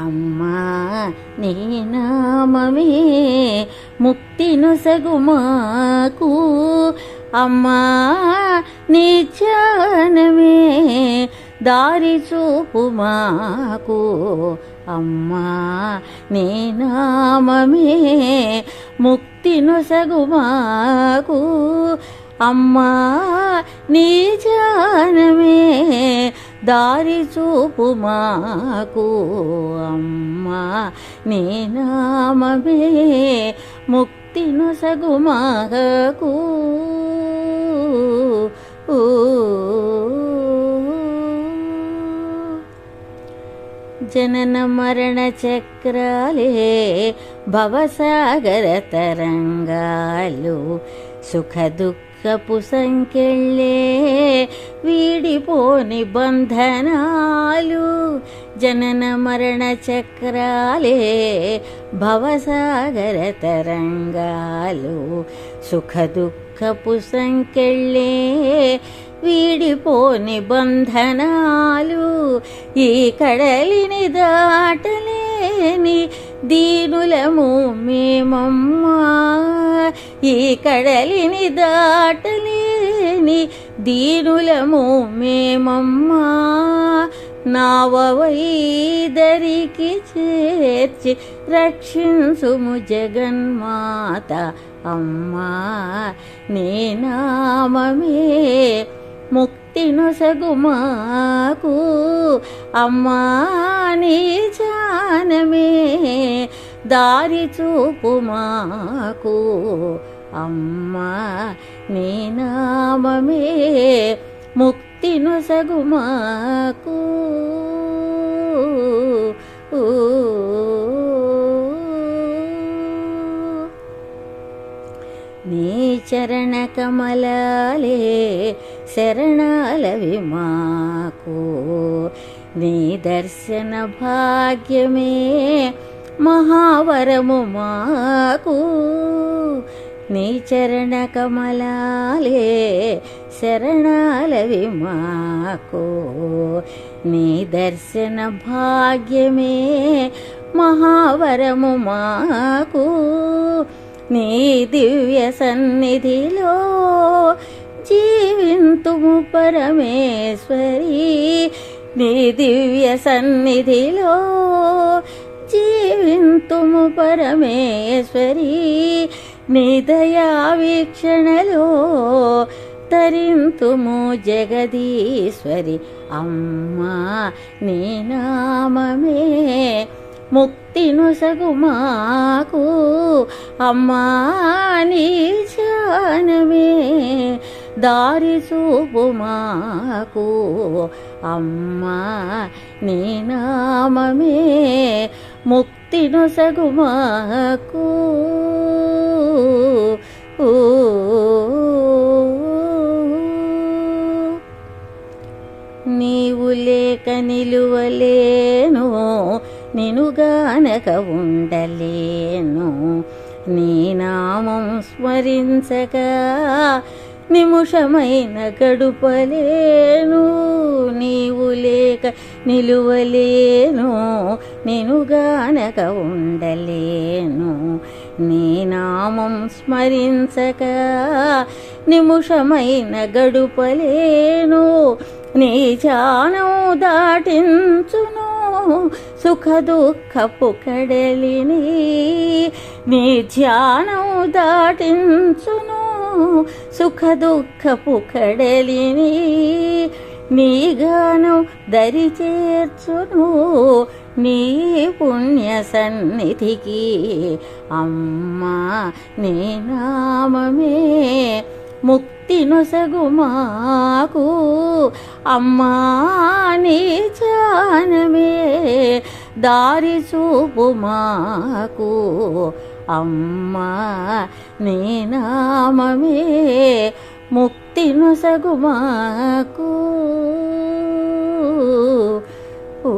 అమ్మా నీ నామమే ముక్తిను సగుమాకు. అమ్మా నీ జ్ఞానమే దారి చూపు మాకు అమ్మా నీ నామమే ముక్తిను సగుమాకు. అమ్మా నీ ధ్యానమే దారి చూపు మాకు అమ్మా నీ నామమే ముక్తి నొసగు మాకు. జనన మరణ చక్రాలే భవసాగర తరంగాలు సుఖ దుఃఖ దుఃఖపు సంకెళ్ళే వీడిపోని బంధనాలు. జనన మరణ చక్రాలే భవసాగర తరంగాలు. సుఖ దుఃఖపు సంకెళ్ళే వీడిపోని బంధనాలు. ఈ కడలిని దాటలేని దీనులము మేమమ్మా. ఈ కడలిని దాటలేని దీనులము మేమమ్మా నావైదరికి చేర్చి రక్షించుము జగన్మాత అమ్మా. నీ నామమే ముక్తిను సగుమాకు మాకు. అమ్మా నీ జానమే దారి చూపు మాకు. అమ్మా నీ నామమే ముక్తి నొసగు మాకు. నీ చరణ కమలాలే శరణాలవి మాకు. నీ దర్శన భాగ్యమే మహావరము మాకు. నీ చరణ కమలాలే శరణాల మాకు. నీ దర్శన భాగ్యమే మహావరము మాకు. నీ దివ్య సన్నిధిలో జీవింతుము పరమేశ్వరి. నీ దివ్య సన్నిధిలో జీవింతుము పరమేశ్వరి. నీ వీక్షణలో తరింతుము జగదీశ్వరి అమ్మా నీ నామమే. ముక్తి నొసగు మాకు అమ్మా నీ జానమే దారి చూపు మాకు అమ్మా నీ నామమే. ముక్తి నొసగు నీవు లేక నిలువలేను. నినుగానక ఉండలేను. నీ నామం స్మరించగా నిముషమైన గడుపలేను. నీవు లేక నిలువలేను. నినుగానక ఉండలేను. నీ నామం స్మరించక నిముషమైన గడుపలేను. నీ జానం దాటించును సుఖ దుఃఖపు కడలిని నీ ధ్యానం దాటించును సుఖ దుఃఖపు కడలిని నీ గానం దరి చేర్చును నీ పుణ్య సన్నిధికి అమ్మా నీ నామమే. ముక్తి నొసగు మాకు అమ్మా నీ జానమే దారి చూపు మాకు. అమ్మా నీ నామమే ముక్తి నొసగు మాకు. ఓ